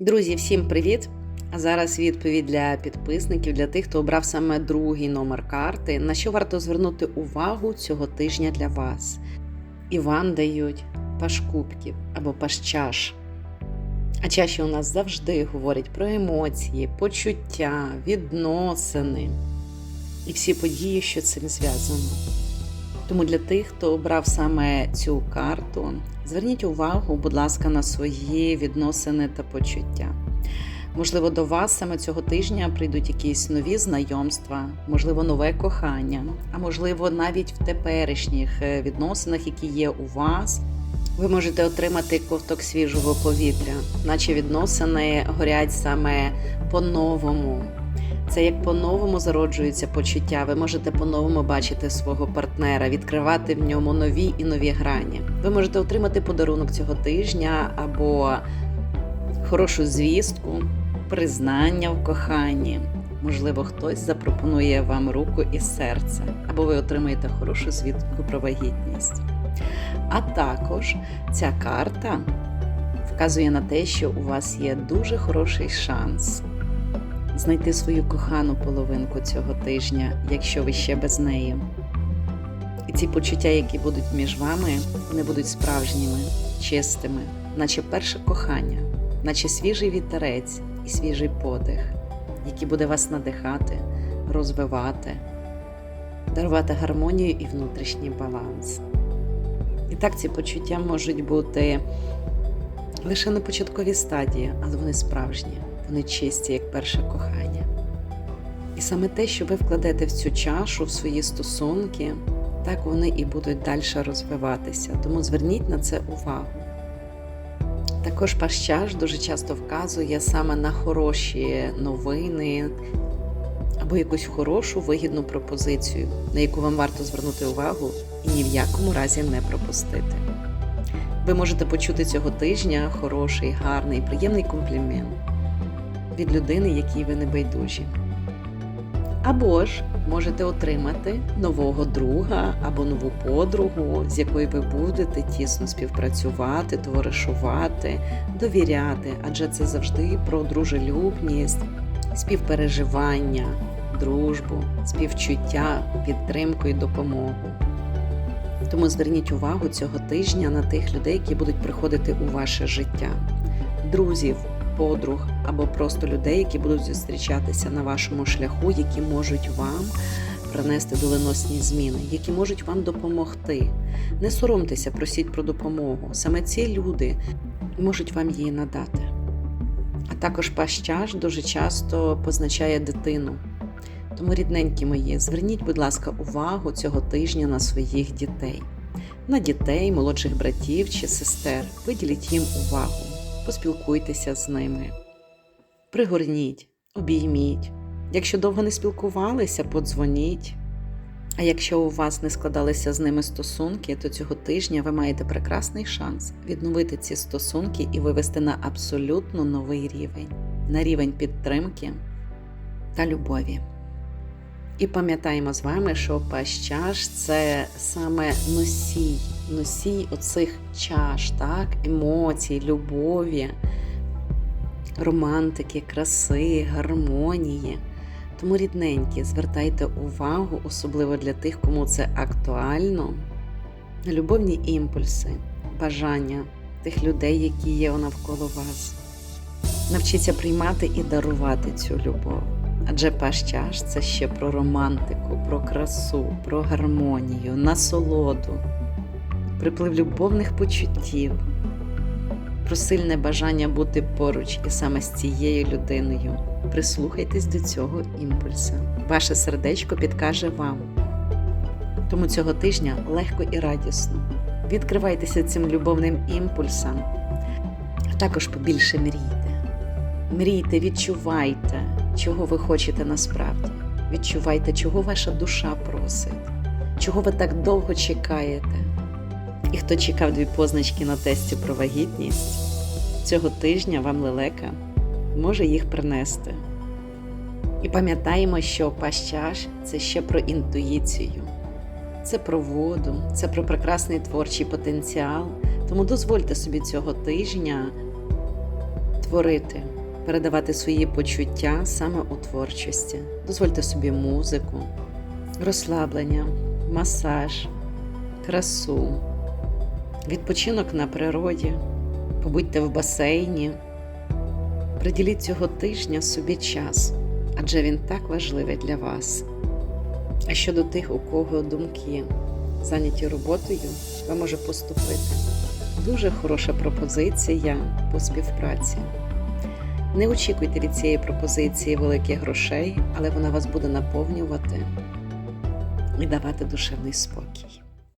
Друзі, всім привіт! А зараз відповідь для підписників, для тих, хто обрав саме другий номер карти. На що варто звернути увагу цього тижня для вас? І вам дають паш кубків або паш чаш. А чаші у нас завжди говорять про емоції, почуття, відносини і всі події, що цим зв'язано. Тому для тих, хто обрав саме цю карту, зверніть увагу, будь ласка, на свої відносини та почуття. Можливо, до вас саме цього тижня прийдуть якісь нові знайомства, можливо, нове кохання, а можливо, навіть в теперішніх е, відносинах, які є у вас, ви можете отримати ковток свіжого повітря, наче відносини горять саме по-новому. Це як по-новому зароджуються почуття. Ви можете по-новому бачити свого партнера, відкривати в ньому нові і нові грані. Ви можете отримати подарунок цього тижня або хорошу звістку, признання в коханні. Можливо, хтось запропонує вам руку і серце, або ви отримаєте хорошу звістку про вагітність. А також ця карта вказує на те, що у вас є дуже хороший шанс знайти свою кохану половинку цього тижня, якщо ви ще без неї. І ці почуття, які будуть між вами, вони будуть справжніми, чистими, наче перше кохання, наче свіжий вітерець і свіжий подих, який буде вас надихати, розвивати, дарувати гармонію і внутрішній баланс. І так ці почуття можуть бути лише на початковій стадії, але вони справжні, вони чисті, як перше кохання. І саме те, що ви вкладете в цю чашу, в свої стосунки, так вони і будуть далі розвиватися. Тому зверніть на це увагу. Також пащаж дуже часто вказує саме на хороші новини або якусь хорошу вигідну пропозицію, на яку вам варто звернути увагу і ні в якому разі не пропустити. Ви можете почути цього тижня хороший, гарний, приємний комплімент від людини, якій ви не байдужі. Або ж можете отримати нового друга або нову подругу, з якою ви будете тісно співпрацювати, товаришувати, довіряти, адже це завжди про дружелюбність, співпереживання, дружбу, співчуття, підтримку і допомогу. Тому зверніть увагу цього тижня на тих людей, які будуть приходити у ваше життя, друзів, подруг або просто людей, які будуть зустрічатися на вашому шляху, які можуть вам принести доленосні зміни, які можуть вам допомогти. Не соромтеся, просіть про допомогу. Саме ці люди можуть вам її надати. А також пащаж дуже часто позначає дитину. Тому, рідненькі мої, зверніть, будь ласка, увагу цього тижня на своїх дітей, на дітей, молодших братів чи сестер. Виділіть їм увагу, поспілкуйтеся з ними, пригорніть, обійміть. Якщо довго не спілкувалися, подзвоніть. А якщо у вас не складалися з ними стосунки, то цього тижня ви маєте прекрасний шанс відновити ці стосунки і вивести на абсолютно новий рівень, на рівень підтримки та любові. І пам'ятаємо з вами, що пащаж це саме носій, носій оцих чаш, так, емоцій, любові, романтики, краси, гармонії. Тому, рідненькі, звертайте увагу, особливо для тих, кому це актуально, на любовні імпульси, бажання тих людей, які є навколо вас. Навчіться приймати і дарувати цю любов. Адже пащаж це ще про романтику, про красу, про гармонію, насолоду, приплив любовних почуттів, про сильне бажання бути поруч і саме з цією людиною. Прислухайтесь до цього імпульса. Ваше сердечко підкаже вам. Тому цього тижня легко і радісно. Відкривайтеся цим любовним імпульсам, а також побільше мрійте. Мрійте, відчувайте чого ви хочете насправді. Відчувайте, чого ваша душа просить, чого ви так довго чекаєте. І хто чекав дві позначки на тесті про вагітність, цього тижня вам лелека може їх принести. І пам'ятаємо, що пащаж це ще про інтуїцію, це про воду, це про прекрасний творчий потенціал. Тому дозвольте собі цього тижня творити, передавати свої почуття саме у творчості. Дозвольте собі музику, розслаблення, масаж, красу, відпочинок на природі, побудьте в басейні. Приділіть цього тижня собі час, адже він так важливий для вас. А щодо тих, у кого думки зайняті роботою, вам може поступити дуже хороша пропозиція по співпраці. Не очікуйте від цієї пропозиції великих грошей, але вона вас буде наповнювати і давати душевний спокій.